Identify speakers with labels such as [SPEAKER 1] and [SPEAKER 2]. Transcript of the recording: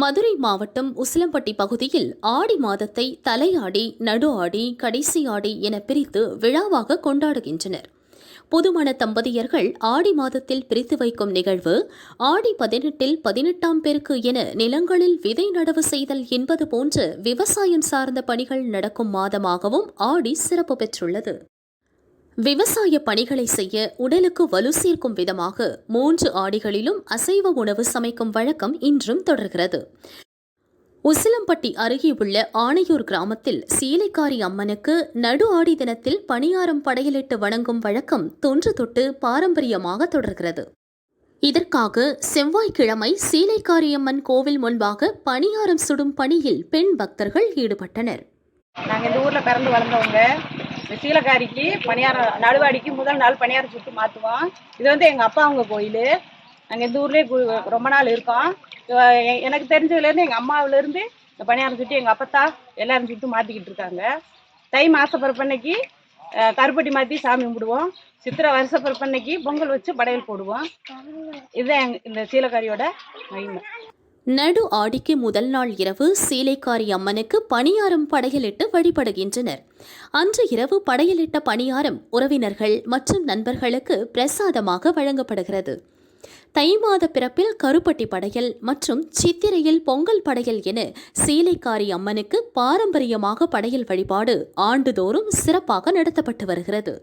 [SPEAKER 1] மதுரை மாவட்டம் உசிலம்பட்டி பகுதியில் ஆடி மாதத்தை தலையாடி நடு ஆடி கடைசி ஆடி என பிரித்து விழாவாக கொண்டாடுகின்றனர். புதுமண தம்பதியர்கள் ஆடி மாதத்தில் பிரித்து வைக்கும் நிகழ்வு ஆடி பதினெட்டில் பதினெட்டாம் பேருக்கு என நிலங்களில் விதை நடவு செய்தல் என்பது போன்று விவசாயம் சார்ந்த பணிகள் நடக்கும் மாதமாகவும் ஆடி சிறப்பு பெற்றுள்ளது. விவசாய பணிகளை செய்ய உடலுக்கு வலு சேர்க்கும் விதமாக மூன்று ஆடிகளிலும் அசைவ உணவு சமைக்கும் வழக்கம் இன்றும் தொடர்கிறது. உசிலம்பட்டி அருகே உள்ள ஆணையூர் கிராமத்தில் சீலைக்காரி அம்மனுக்கு நடு ஆடி தினத்தில் பணியாரம் படையலிட்டு வணங்கும் வழக்கம் தொன்று தொட்டு பாரம்பரியமாக தொடர்கிறது. இதற்காக செவ்வாய்க்கிழமை சீலைக்காரியம்மன் கோவில் முன்பாக பணியாரம் சுடும் பணியில் பெண் பக்தர்கள் ஈடுபட்டனர்.
[SPEAKER 2] நாங்கள் இந்த ஊரில் பிறந்து வளர்ந்தவங்க. சீலக்காரிக்கு பணியாரம் நடுவாடிக்கு முதல் நாள் பணியாரம் சுட்டு மாற்றுவோம் இது வந்து எங்கள் அப்பா அவங்க கோயில். நாங்கள் இந்த ஊர்லேயே ரொம்ப நாள் இருக்கோம் எனக்கு தெரிஞ்சதுலேருந்து எங்கள் அம்மாவிலேருந்து இந்த பணியாரம் சுட்டு எங்கள் அப்பத்தா எல்லாரும் சுட்டு மாற்றிக்கிட்டு இருக்காங்க. தை மாத பிறப்பன்னைக்கு கருப்பட்டி மாற்றி சாமி கும்பிடுவோம். சித்திரை வருஷ பிறப்பன்னைக்கு பொங்கல் வச்சு படையல் போடுவோம். இதுதான் எங் இந்த சீலக்காரியோட மகிமை.
[SPEAKER 1] நடு ஆடிக்கு முதல் நாள் இரவு சீலைக்காரி அம்மனுக்கு பணியாரம் படையலிட்டு வழிபடுகின்றனர். அன்று இரவு படையலிட்ட பணியாரம் உறவினர்கள் மற்றும் நண்பர்களுக்கு பிரசாதமாக வழங்கப்படுகிறது. தை மாத பிறப்பில் கருப்பட்டி படையல் மற்றும் சித்திரையில் பொங்கல் படையல் என சீலைக்காரி அம்மனுக்கு பாரம்பரியமாக படையல் வழிபாடு ஆண்டுதோறும் சிறப்பாக நடத்தப்பட்டு வருகிறது.